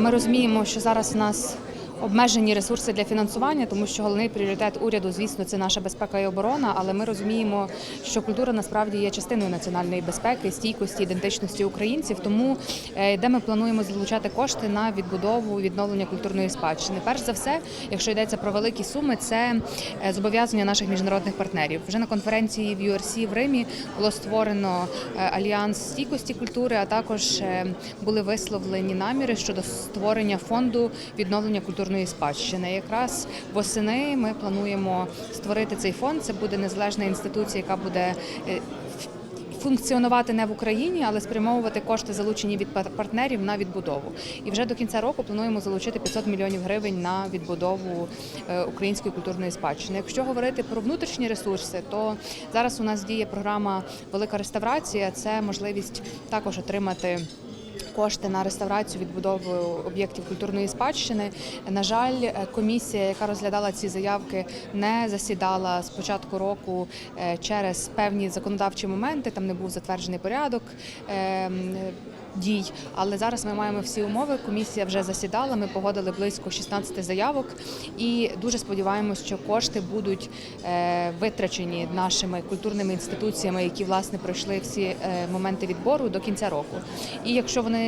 Ми розуміємо, що зараз у нас обмежені ресурси для фінансування, тому що головний пріоритет уряду, звісно, це наша безпека і оборона. Але ми розуміємо, що культура насправді є частиною національної безпеки, стійкості, ідентичності українців. Тому е, де ми плануємо залучати кошти на відбудову відновлення культурної спадщини. Перш за все, якщо йдеться про великі суми, це е, зобов'язання наших міжнародних партнерів. Вже на конференції в URC в Римі було створено е, альянс стійкості культури, а також були висловлені наміри щодо створення фонду відновлення культурної спадщини. Якраз восени ми плануємо створити цей фонд. Це буде незалежна інституція, яка буде е, Функціонувати не в Україні, але спрямовувати кошти, залучені від партнерів на відбудову. І вже до кінця року плануємо залучити 500 мільйонів гривень на відбудову е, української культурної спадщини. Якщо говорити про внутрішні ресурси, то зараз у нас діє програма Велика реставрація. Це можливість також отримати. Кошти на реставрацію відбудову об'єктів культурної спадщини. На жаль, е, комісія, яка розглядала ці заявки, не засідала з початку року е, через певні законодавчі моменти. Там не був затверджений порядок. е, Дій, але зараз ми маємо всі умови. Комісія вже засідала. Ми погодили близько 16 заявок, і дуже сподіваємось, що кошти будуть витрачені нашими культурними інституціями, які власне пройшли всі моменти відбору до кінця року. І якщо вони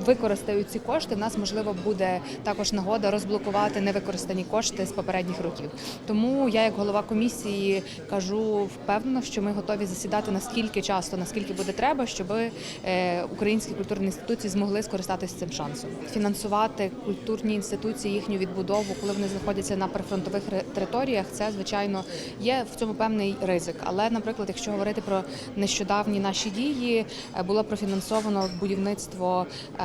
використають ці кошти, в нас можливо буде також нагода розблокувати невикористані кошти з попередніх років. Тому я, як голова комісії, кажу впевнено, що ми готові засідати наскільки часто, наскільки буде треба, щоб е, українські культурні інституції змогли скористатися цим шансом. Фінансувати культурні інституції, їхню відбудову, коли вони знаходяться на прифронтових територіях, це звичайно є в цьому певний ризик. Але, наприклад, якщо говорити про нещодавні наші дії, е, було профінансовано будівництво е,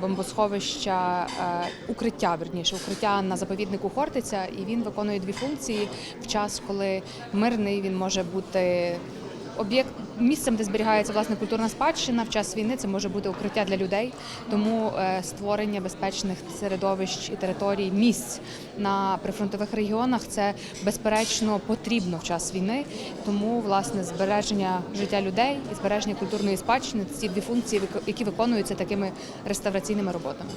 бомбосховища е, укриття, верніше укриття на заповіднику Хортиця, і він виконує дві функції в час, коли мирний він може бути. Об'єкт місцем, де зберігається власне культурна спадщина в час війни, це може бути укриття для людей. Тому е, створення безпечних середовищ і територій місць на прифронтових регіонах це безперечно потрібно в час війни. Тому власне збереження життя людей і збереження культурної спадщини ці дві функції, які виконуються такими реставраційними роботами.